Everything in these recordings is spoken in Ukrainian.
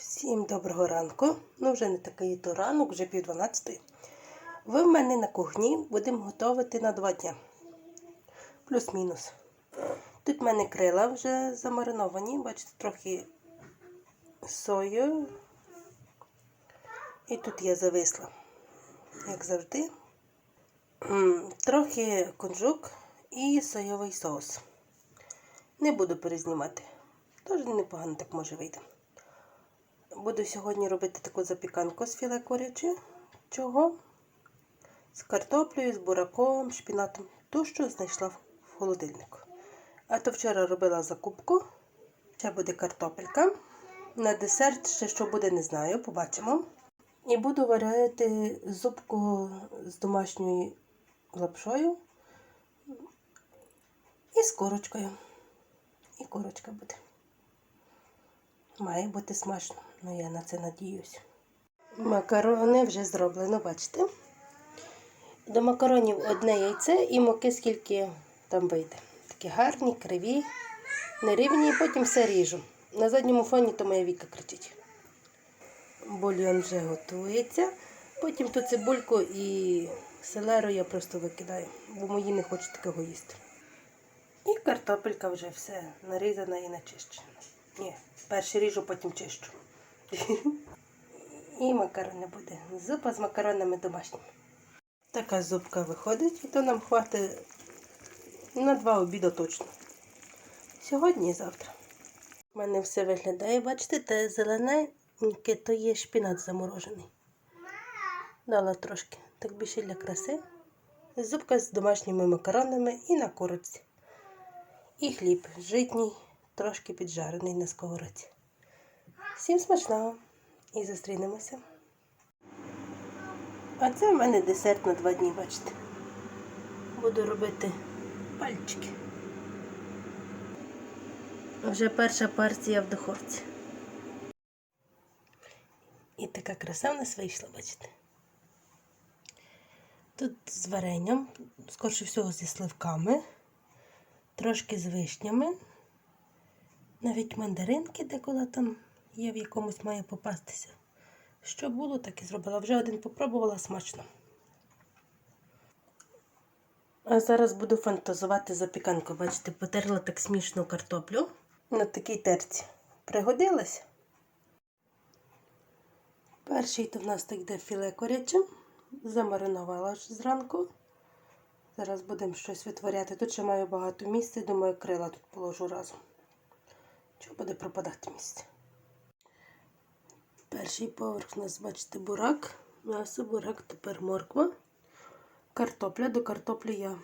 Всім доброго ранку. Ну, вже не такий то ранок, вже пів дванадцятої. Ви в мене на кухні будемо готувати на два дня. Плюс-мінус. Тут в мене крила вже замариновані, бачите, трохи сою. І тут я зависла, як завжди. Трохи кунжук і соєвий соус. Не буду перезнімати. Тож непогано так може вийти. Буду сьогодні робити таку запіканку з філе куряче. Чого? З картоплею, з бураком, шпінатом. Ту, що знайшла в холодильнику. А то вчора робила закупку. Ще буде картопелька. На десерт ще що буде, не знаю, побачимо. І буду варити зубку з домашньою лапшою і з курочкою. І курочка буде. Має бути смачно, ну я на це надіюсь. Макарони вже зроблено, бачите? До макаронів одне яйце і муки скільки там вийде. Такі гарні, криві, нерівні, і потім все ріжу. На задньому фоні то моя віка кричить. Бульйон вже готується. Потім ту цибульку і селеру я просто викидаю, бо мої не хочуть такого їсти. І картопелька вже все нарізана і начищена. Ні, перше ріжу, потім чищу. І макарони буде. Зупа з макаронами домашніми. Така зубка виходить, і то нам хватить на два обіди точно. Сьогодні і завтра. У мене все виглядає, бачите, те зелененьке, то є шпінат заморожений. Дала трошки, так більше для краси. Зубка з домашніми макаронами і на курочці. І хліб житній, трошки піджарений на сковородці. Всім смачного і зустрінемося. А це в мене десерт на два дні, бачите. Буду робити пальчики. Вже перша партія в духовці. І така краса в нас вийшла, бачите. Тут з варенням, скорше всього, зі сливками, трошки з вишнями, навіть мандаринки деколи там є, в якомусь має попастися. Що було, так і зробила. Вже один попробувала смачно. А зараз буду фантазувати запіканку. Бачите, потерла так смішну картоплю на такій терці. Пригодилась? Перший то в нас так йде філе коряче. Замаринувала ж зранку. Зараз будемо щось витворяти. Тут ще маю багато місця, думаю, крила тут положу разом. Чого буде пропадати місце? Перший поверх у нас, бачите, бурак. М'ясо, бурак, тепер морква. Картопля. До картоплі я.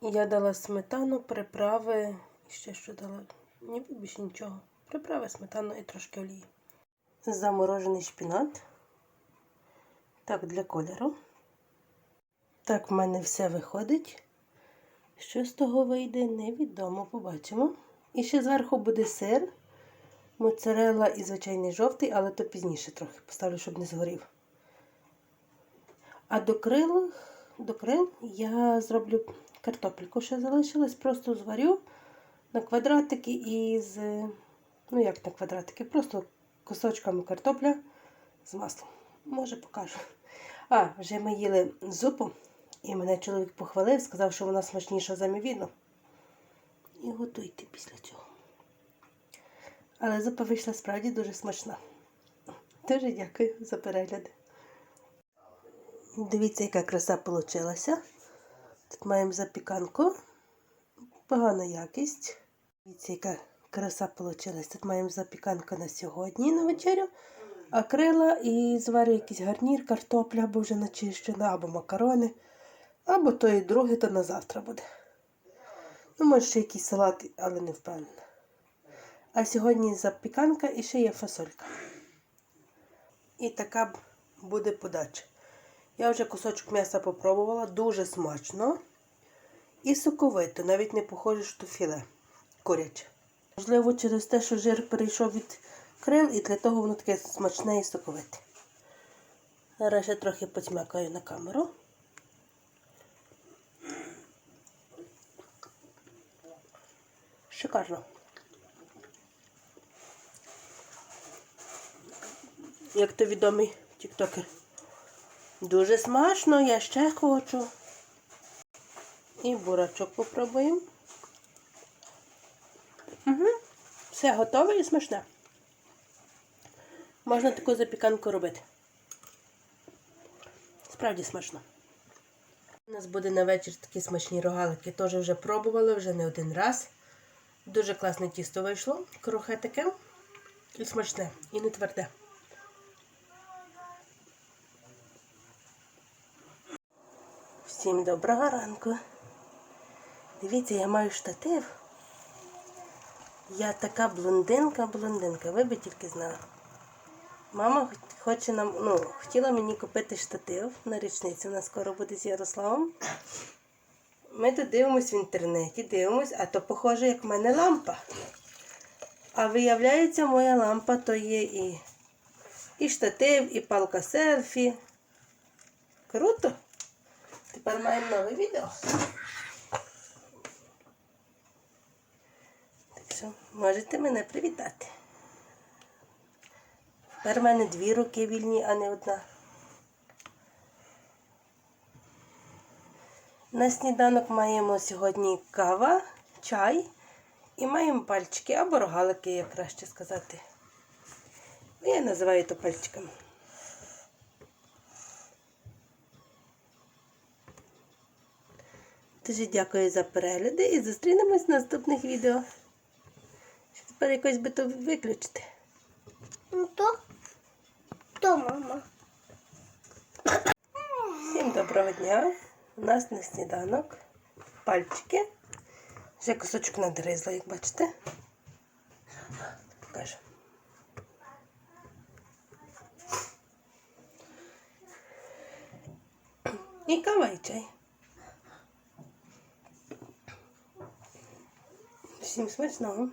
Я дала сметану, приправи. І ще що дала? Ніби більше нічого. Приправи, сметану і трошки олії. Заморожений шпінат. Так, для кольору. Так, в мене все виходить. Що з того вийде, невідомо, побачимо. І ще зверху буде сир, моцарелла і звичайний жовтий, але то пізніше трохи поставлю, щоб не згорів. А до крил, до крил я зроблю картопельку, ще залишилась, просто зварю на квадратики із, ну як на квадратики, просто кусочками картопля з маслом. Може покажу. А, вже ми їли зупу, і мене чоловік похвалив, сказав, що вона смачніша за мівіну. І готуйте після цього. Але зупа вийшла справді дуже смачна. Дуже дякую за перегляд. Дивіться, яка краса вийшла. Тут маємо запіканку. Погана якість. Дивіться, яка краса вийшла. Тут маємо запіканку на сьогодні на вечерю. А і зварю якийсь гарнір, картопля або вже начищена, або макарони, або то і друге, то на завтра буде. Ну, може, ще якийсь салат, але не впевнена. А сьогодні запіканка і ще є фасолька. І така буде подача. Я вже кусочок м'яса попробувала, дуже смачно. І соковито, навіть не похоже, що філе куряче. Можливо, через те, що жир перейшов від крил, і для того воно таке смачне і соковите. Зараз ще трохи поцьмякаю на камеру. Шикарно. як то відомий тіктокер. Дуже смачно, я ще хочу. І бурачок попробуємо. Угу. Все готове і смачне. Можна таку запіканку робити. Справді смачно. У нас буде на вечір такі смачні рогалики. Теж вже пробували, вже не один раз. Дуже класне тісто вийшло. Крухе таке. І смачне, і не тверде. Всім доброго ранку. Дивіться, я маю штатив. Я така блондинка-блондинка, ви би тільки знали. Мама хоче нам, ну, хотіла мені купити штатив на річницю, вона скоро буде з Ярославом. Ми тут дивимось в інтернеті, дивимось, а то похоже, як в мене лампа. А виявляється, моя лампа то є і, і штатив, і палка селфі. Круто! Тепер маємо нове відео. Так що можете мене привітати. Тепер в мене дві руки вільні, а не одна. На сніданок маємо сьогодні кава, чай і маємо пальчики або рогалики, як краще сказати. Ну, Я називаю то пальчиками. Дуже дякую за перегляди і зустрінемось в наступних відео. Що тепер якось би то виключити. Ну то? То мама. Всім доброго дня. У нас на сніданок пальчики. Вже кусочок надгризла, як бачите. Покажу. І кава і чай. Всім смачного.